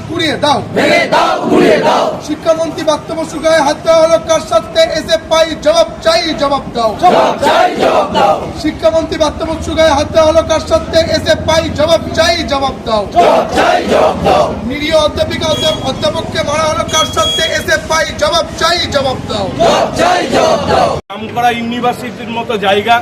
দাও। দাও ভেঙে দাও। শিক্ষামন্ত্রী বক্তব্য সুগায় হাত দেওয়া হলো কার সাথে এসে পাই জবাব চাই জবাব দাও। জবাব চাই জবাব দাও। শিক্ষামন্ত্রী বক্তব্য সুগায় হাত দেওয়া হলো কার সাথে এসে পাই জবাব চাই জবাব দাও। জবাব চাই জবাব দাও। নিরীহ অধ্যাপিকা অধ্যাপককে মারা হলো কার সাথে এসে পাই জবাব চাই জবাব দাও। জবাব চাই জবাব দাও। নামকরা ইউনিভার্সিটির মতো জায়গা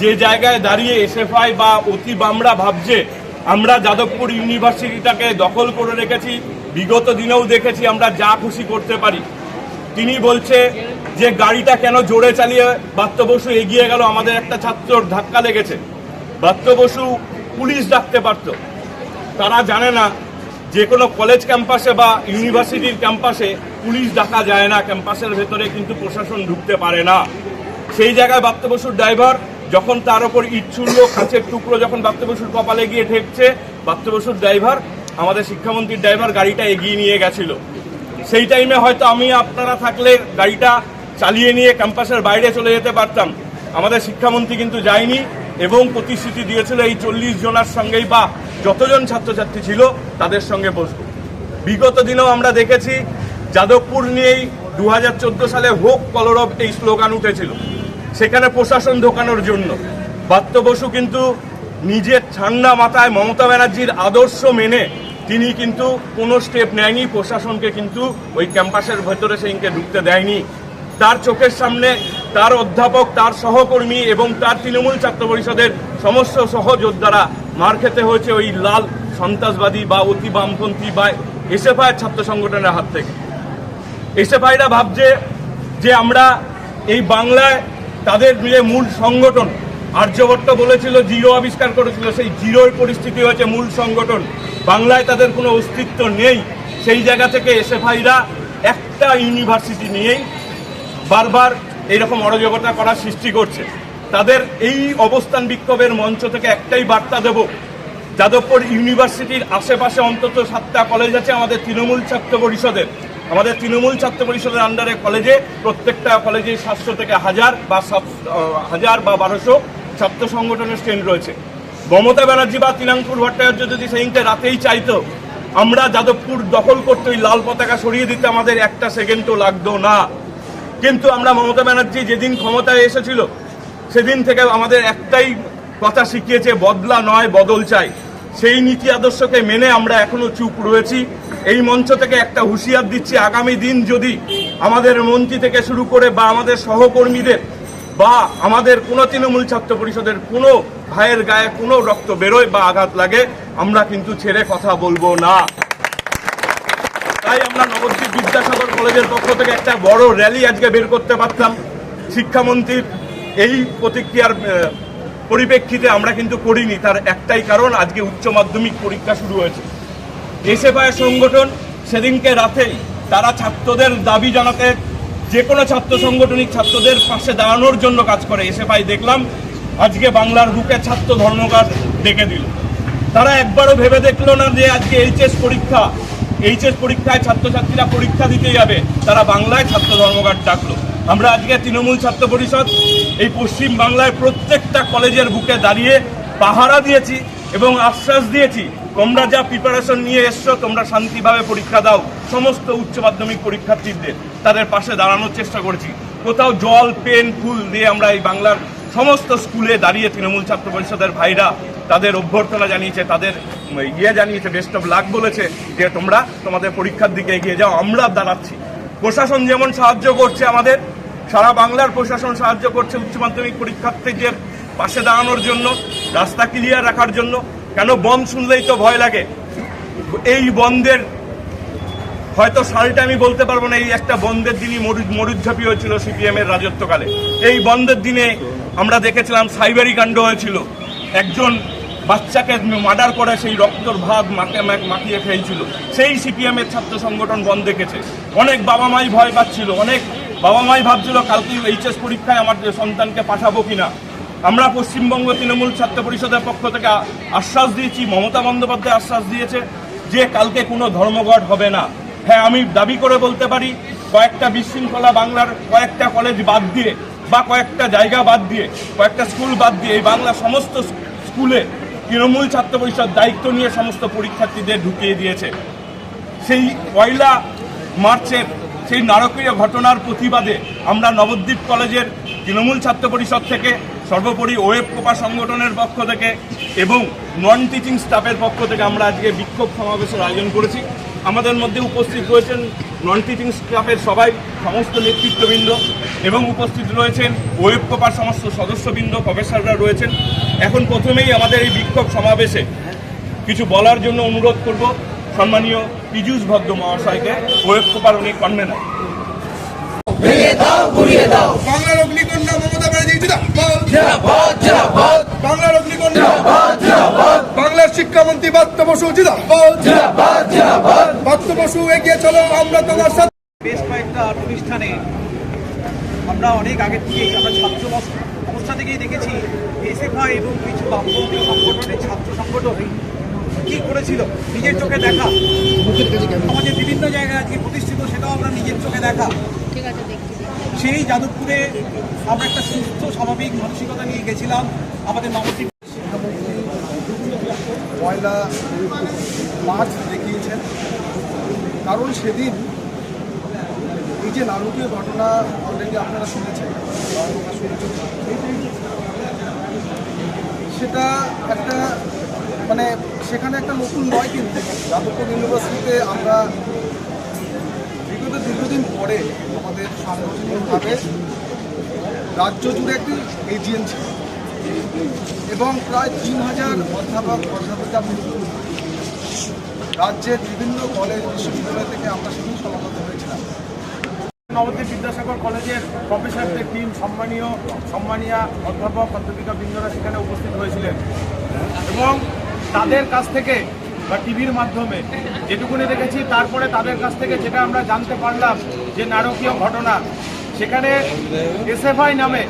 যে জায়গায় দাঁড়িয়ে এসএফআই বা অতি বামরা ভাবছে আমরা যাদবপুর ইউনিভার্সিটিটাকে দখল করে রেখেছি, বিগত দিনেও দেখেছি আমরা যা খুশি করতে পারি। তিনি বলছে যে গাড়িটা কেন জোরে চালিয়ে বাত্য বসু এগিয়ে গেল, আমাদের একটা ছাত্রর ধাক্কা লেগেছে। বাত্য বসু পুলিশ ডাকতে পারত। তারা জানে না যে কোনো কলেজ ক্যাম্পাসে বা ইউনিভার্সিটির ক্যাম্পাসে পুলিশ ডাকা যায় না, ক্যাম্পাসের ভেতরে কিন্তু প্রশাসন ঢুকতে পারে না। সেই জায়গায় বাপ্ত বসুর ড্রাইভার যখন তার ওপর ইট কাঁচের টুকরো যখন বাপ্ত বসুর কপালে গিয়ে ঠেকছে বাপ্ত বসুর ড্রাইভার, আমাদের শিক্ষামন্ত্রীর ড্রাইভার গাড়িটা এগিয়ে নিয়ে গেছিল। সেই টাইমে হয়তো আমি, আপনারা থাকলে গাড়িটা চালিয়ে নিয়ে ক্যাম্পাসের বাইরে চলে যেতে পারতাম। আমাদের শিক্ষামন্ত্রী কিন্তু যায়নি এবং প্রতিশ্রুতি দিয়েছিল এই চল্লিশ জনের সঙ্গেই বা যতজন ছাত্রছাত্রী ছিল তাদের সঙ্গে বসবো। বিগত দিনেও আমরা দেখেছি, যাদবপুর নিয়েই দু হাজার চোদ্দ সালে হোক কলরব এই স্লোগান উঠেছিল। সেখানে প্রশাসন ঢোকানোর জন্য। বাত্য বসু কিন্তু নিজের ঠান্ডা মাথায় মমতা ব্যানার্জির আদর্শ মেনে তিনি কিন্তু কোনো স্টেপ নেয়নি, প্রশাসনকে কিন্তু ওই ক্যাম্পাসের ভেতরে সেইকে ঢুকতে দেয়নি। তার চোখের সামনে তার অধ্যাপক, তার সহকর্মী এবং তার তৃণমূল ছাত্র পরিষদের সমস্ত সহযোদ্ধারা মার খেতে হয়েছে ওই লাল সন্ত্রাসবাদী বা অতি বামপন্থী বা এসএফআই ছাত্র সংগঠনের হাত থেকে। এসএফআইরা ভাবছে যে আমরা এই বাংলায় তাদের যে মূল সংগঠন, আর্যভট্ট বলেছিল, জিরো আবিষ্কার করেছিল, সেই জিরোর পরিস্থিতি হয়েছে মূল সংগঠন। বাংলায় তাদের কোনো অস্তিত্ব নেই। সেই জায়গা থেকে এসএফআইরা একটা ইউনিভার্সিটি নিয়েই বারবার এইরকম অরাজকতা করার সৃষ্টি করছে। তাদের এই অবস্থান বিক্ষোভের মঞ্চ থেকে একটাই বার্তা দেব, যাদবপুর ইউনিভার্সিটির আশেপাশে অন্তত সাতটা কলেজ আছে আমাদের তৃণমূল ছাত্র পরিষদের। আমাদের তৃণমূল ছাত্র পরিষদের আন্ডারে কলেজে প্রত্যেকটা কলেজে সাতশো থেকে হাজার বা হাজার বা বারোশো ছাত্র সংগঠনের স্ট্যান্ড রয়েছে। মমতা ব্যানার্জি বা তৃণাঙ্কুর ভট্টাচার্য যদি সেইদিনকে রাতেই চাইতো, আমরা যাদবপুর দখল করতে ওই লাল পতাকা সরিয়ে দিতে আমাদের একটা সেকেন্ডও লাগতো না। কিন্তু আমরা মমতা ব্যানার্জি যেদিন ক্ষমতায় এসেছিল, সেদিন থেকে আমাদের একটাই কথা শিখিয়েছে, বদলা নয়, বদল চাই। সেই নীতি আদর্শকে মেনে আমরা এখনও চুপ রয়েছি। এই মঞ্চ থেকে একটা হুঁশিয়ার দিচ্ছি আগামী দিন যদি আমাদের মন্ত্রী থেকে শুরু করে বা আমাদের সহকর্মীদের বা আমাদের কোনো তৃণমূল ছাত্র পরিষদের কোনো ভাইয়ের গায়ে কোনো রক্ত বেরোয় বা আঘাত লাগে, আমরা কিন্তু ছেড়ে কথা বলব না। তাই আমরা নবদ্বীপ বিদ্যাসাগর কলেজের পক্ষ থেকে একটা বড় র্যালি আজকে বের করতে পারতাম। শিক্ষামন্ত্রীর এই প্রতিক্রিয়ার পরিপ্রেক্ষিতে আমরা কিন্তু করিনি। তার একটাই কারণ, আজকে উচ্চ মাধ্যমিক পরীক্ষা শুরু হয়েছে। এসএফআই সংগঠন সেদিনকে রাতেই তারা ছাত্রদের দাবি জানাতে যে কোনো ছাত্র সংগঠনিক ছাত্রদের পাশে দাঁড়ানোর জন্য কাজ করে। এসএফআই দেখলাম, আজকে বাংলার বুকে ছাত্র ধর্মঘট ডেকে দিল। তারা একবারও ভেবে দেখল না যে আজকে এইচএস পরীক্ষা। এইচএস পরীক্ষায় ছাত্রছাত্রীরা পরীক্ষা দিতে যাবে। তারা বাংলায় ছাত্র ধর্মঘট ডাকলো। আমরা আজকে তৃণমূল ছাত্র পরিষদ, এই পশ্চিম বাংলায় প্রত্যেকটা কলেজের বুকে দাঁড়িয়ে পাহারা দিয়েছি এবং আশ্বাস দিয়েছি তোমরা যা প্রিপারেশন নিয়ে এসছো, তোমরা শান্তিভাবে পরীক্ষা দাও। সমস্ত উচ্চ মাধ্যমিক পরীক্ষার্থীদের তাদের পাশে দাঁড়ানোর চেষ্টা করেছি। কোথাও জল, পেন, ফুল দিয়ে আমরা এই বাংলার সমস্ত স্কুলে দাঁড়িয়ে তৃণমূল ছাত্র পরিষদের ভাইরা তাদের অভ্যর্থনা জানিয়েছে, তাদের ইয়ে জানিয়েছে বেস্ট অফ লাক বলেছে যে তোমরা তোমাদের পরীক্ষার দিকে এগিয়ে যাও, আমরা দাঁড়াচ্ছি। প্রশাসন যেমন সাহায্য করছে আমাদের, সারা বাংলার প্রশাসন সাহায্য করছে উচ্চ মাধ্যমিক পরীক্ষার্থীদের পাশে দাঁড়ানোর জন্য, রাস্তা ক্লিয়ার রাখার জন্য। কেন বন্ধ শুনলেই তো ভয় লাগে? এই বন্ধের, হয়তো সালটা আমি বলতে পারব না, এই একটা বন্ধের দিনই মরু- মরুজ্ঝাপি হয়েছিল সিপিএম এর রাজত্বকালে। এই বন্ধের দিনে আমরা দেখেছিলাম সাইবারি কাণ্ড হয়েছিল। একজন বাচ্চাকে মার্ডার করে সেই রক্তর ভাগ মাকে মাখিয়ে খেয়েছিল। সেই সিপিএম এর ছাত্র সংগঠন বন্ধ দেখেছে। অনেক বাবা মাই ভয় পাচ্ছিল, অনেক বাবা মাই ভাবছিল কালকে এইচএস পরীক্ষায় আমার সন্তানকে পাঠাবো কিনা। আমরা পশ্চিমবঙ্গ তৃণমূল ছাত্র পরিষদের পক্ষ থেকে আশ্বাস দিয়েছি, মমতা বন্দ্যোপাধ্যায় আশ্বাস দিয়েছে যে কালকে কোনো ধর্মঘট হবে না। হ্যাঁ আমি দাবি করে বলতে পারি, কয়েকটা বিশৃঙ্খলা বাংলার কয়েকটা কলেজ বাদ দিয়ে বা কয়েকটা জায়গা বাদ দিয়ে, কয়েকটা স্কুল বাদ দিয়ে এই বাংলা সমস্ত স্কুলে তৃণমূল ছাত্র পরিষদ দায়িত্ব নিয়ে সমস্ত পরীক্ষার্থীদের ঢুকিয়ে দিয়েছে। সেই পয়লা মার্চের সেই নারকীয় ঘটনার প্রতিবাদে আমরা নবদ্বীপ কলেজের তৃণমূল ছাত্র পরিষদ থেকে, সর্বোপরি ওয়েব কোপা সংগঠনের পক্ষ থেকে এবং নন টিচিং স্টাফের পক্ষ থেকে আমরা আজকে বিক্ষোভ সমাবেশের আয়োজন করেছি। আমাদের মধ্যে উপস্থিত রয়েছেন নন টিচিং স্টাফের সবাই, সমস্ত নেতৃত্ববৃন্দ এবং উপস্থিত রয়েছেন ওয়েব কোপার সমস্ত সদস্যবৃন্দ, প্রফেসররা রয়েছেন। এখন প্রথমেই আমাদের এই বিক্ষোভ সমাবেশে কিছু বলার জন্য অনুরোধ করব। সম্মানীয় পীযূষ ভদ্র মহাশয়কে ওয়েব কোপার উনি কনভেনার ভেঙে দাও গুড়িয়ে দাও বাংলার অগ্নিকন্যা মমতা ব্যানার্জি জিন্দাবাদ। বাংলার অগ্নিকন্যা। বাংলার শিক্ষামন্ত্রী বাত্য বসু জিন্দাবাদ। বাত্য বসু এগিয়ে চলো আমরা তোমার সাথে। বেশ কয়েকটা অনুষ্ঠানে আমরা অনেক আগে থেকেই আমরা ছাত্র বস- অবস্থা থেকেই দেখেছি এসএফআই এবং কিছু বামপন্থী সংগঠনের ছাত্র সংগঠন কি করেছিল? নিজের চোখে দেখা। আমাদের বিভিন্ন জায়গায় আজকে প্রতিষ্ঠিত সেটাও আমরা নিজের চোখে দেখা। সেই যাদবপুরে আমরা একটা সুস্থ স্বাভাবিক মানসিকতা নিয়ে গেছিলাম। আমাদের নবদ্বীপ পয়লা মার্চ দেখিয়েছেন। কারণ সেদিন এই যে নারকীয় ঘটনা অলরেডি আপনারা শুনেছেন। সেটা একটা মানে সেখানে একটা নতুন নয় কিন্তু যাদবপুর ইউনিভার্সিটিতে আমরা বিগত দীর্ঘদিন পরে আমাদের সাংগঠনিকভাবে রাজ্য জুড়ে একটি এজিএন ছিল। এবং প্রায় তিন হাজার অধ্যাপক, অধ্যাপিকা রাজ্যের বিভিন্ন কলেজ, বিশ্ববিদ্যালয় থেকে আমরা সেদিন সমাগত হয়েছিলাম। নবদ্বীপ বিদ্যাসাগর কলেজের প্রফেসরদের টিম সম্মানীয় সম্মানীয় অধ্যাপক, অধ্যাপিকা বৃন্দরা সেখানে উপস্থিত হয়েছিলেন। এবং তাদের কাছ থেকে বা টিভির মাধ্যমে যেটুকুনি দেখেছি, তারপরে তাদের কাছ থেকে যেটা আমরা জানতে পারলাম যে নারকীয় ঘটনা, সেখানে এসএফআই নামে,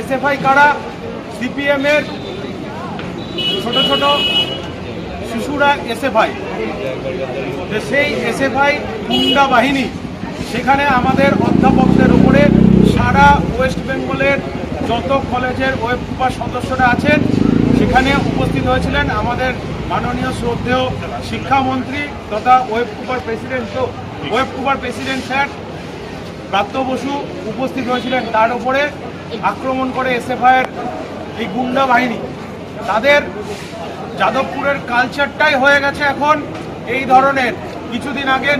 এসএফআই কারা? সিপিএম এর ছোট ছোট শিশুরা এসএফআই। যে সেই এসএফআই গুন্ডা বাহিনী, সেখানে আমাদের অধ্যাপকদের উপরে সারা ওয়েস্ট বেঙ্গলের যত কলেজের ওয়েব সদস্যরা আছেন সেখানে উপস্থিত হয়েছিলেন আমাদের মাননীয় শ্রদ্ধেয় শিক্ষামন্ত্রী তথা ওয়েব কুপার প্রেসিডেন্ট তো, ওয়েব কুপার প্রেসিডেন্ট স্যার প্রাপ্ত বসু উপস্থিত হয়েছিলেন তার উপরে আক্রমণ করে এসএফআইয়ের এই গুন্ডা বাহিনী। তাদের যাদবপুরের কালচারটাই হয়ে গেছে এখন এই ধরনের। কিছুদিন আগে